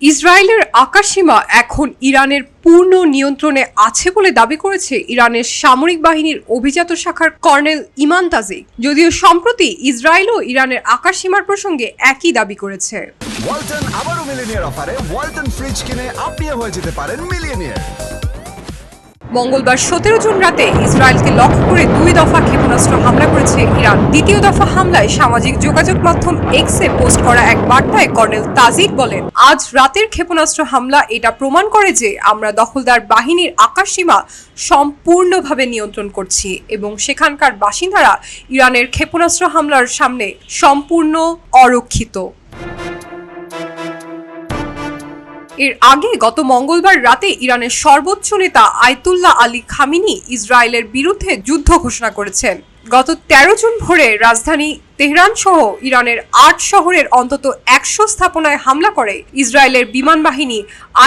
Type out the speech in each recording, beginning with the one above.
ইসরায়েলের আকাশসীমা এখন ইরানের পূর্ণ নিয়ন্ত্রণে আছে বলে দাবি করেছে ইরানের সামরিক বাহিনীর অভিজাত শাখার কর্নেল ইমান তাজিক। যদিও সম্প্রতি ইসরায়েলও ইরানের আকাশসীমার প্রসঙ্গে একই দাবি করেছে। ওয়ালটন আবারও মিলিনিয়ার অফারে, ওয়ালটন ফ্রিজ কিনে আপনিও হয়ে যেতে পারেন মঙ্গলবার সতেরো জুন রাতে ইসরায়েলকে লক্ষ্য করে দুই দফা ক্ষেপণাস্ত্র হামলা করেছে ইরান। দ্বিতীয় দফা হামলায় সামাজিক যোগাযোগ মাধ্যম এক্সে পোস্ট করা এক বার্তায় কর্নেল তাজিদ বলেন, আজ রাতের ক্ষেপণাস্ত্র হামলা এটা প্রমাণ করে যে আমরা দখলদার বাহিনীর আকাশসীমা সম্পূর্ণভাবে নিয়ন্ত্রণ করছি এবং সেখানকার বাসিন্দারা ইরানের ক্ষেপণাস্ত্র হামলার সামনে সম্পূর্ণ অরক্ষিত। এর আগে গত মঙ্গলবার রাতে ইরানের সর্বোচ্চ নেতা আয়তুল্লাহ আলী খামিনি ইসরায়েলের বিরুদ্ধে যুদ্ধ ঘোষণা করেছেন। গত তেরো জুন ভোরে রাজধানী তেহরান সহ ইরানের আট শহরের অন্তত একশো স্থাপনায় হামলা করে ইসরায়েলের বিমান বাহিনী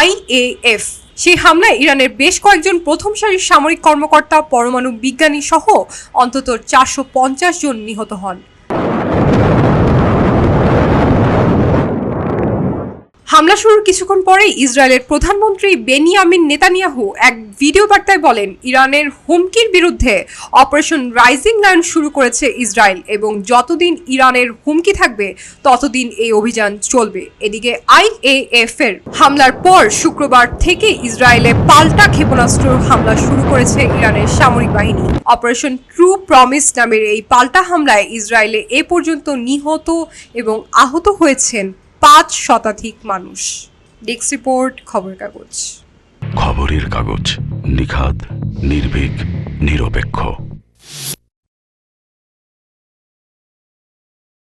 আইএএফ সেই হামলায় ইরানের বেশ কয়েকজন প্রথম সারির সামরিক কর্মকর্তা, পরমাণু বিজ্ঞানী সহ অন্তত চারশো পঞ্চাশ জন নিহত হন। হামলা শুরুর কিছুক্ষণ পরেই ইসরায়েলের প্রধানমন্ত্রী বেনিয়ামিন নেতানিয়াহু এক ভিডিও বার্তায় বলেন, ইরানের হুমকির বিরুদ্ধে অপারেশন রাইজিং লায়ন শুরু করেছে ইসরায়েল এবং যতদিন ইরানের হুমকি থাকবে, ততদিন এই অভিযান চলবে। এদিকে আইএএফ এর হামলার পর শুক্রবার থেকে ইসরায়েলে পাল্টা ক্ষেপণাস্ত্র হামলা শুরু করেছে ইরানের সামরিক বাহিনী। অপারেশন ট্রু প্রমিস নামের এই পাল্টা হামলায় ইসরায়েলে এ পর্যন্ত নিহত এবং আহত হয়েছেন পাঁচ শতাধিক মানুষ। ডেস্ক রিপোর্ট খবর কাগজ। খবরের কাগজ নিখাদ নির্ভীক নিরপেক্ষ।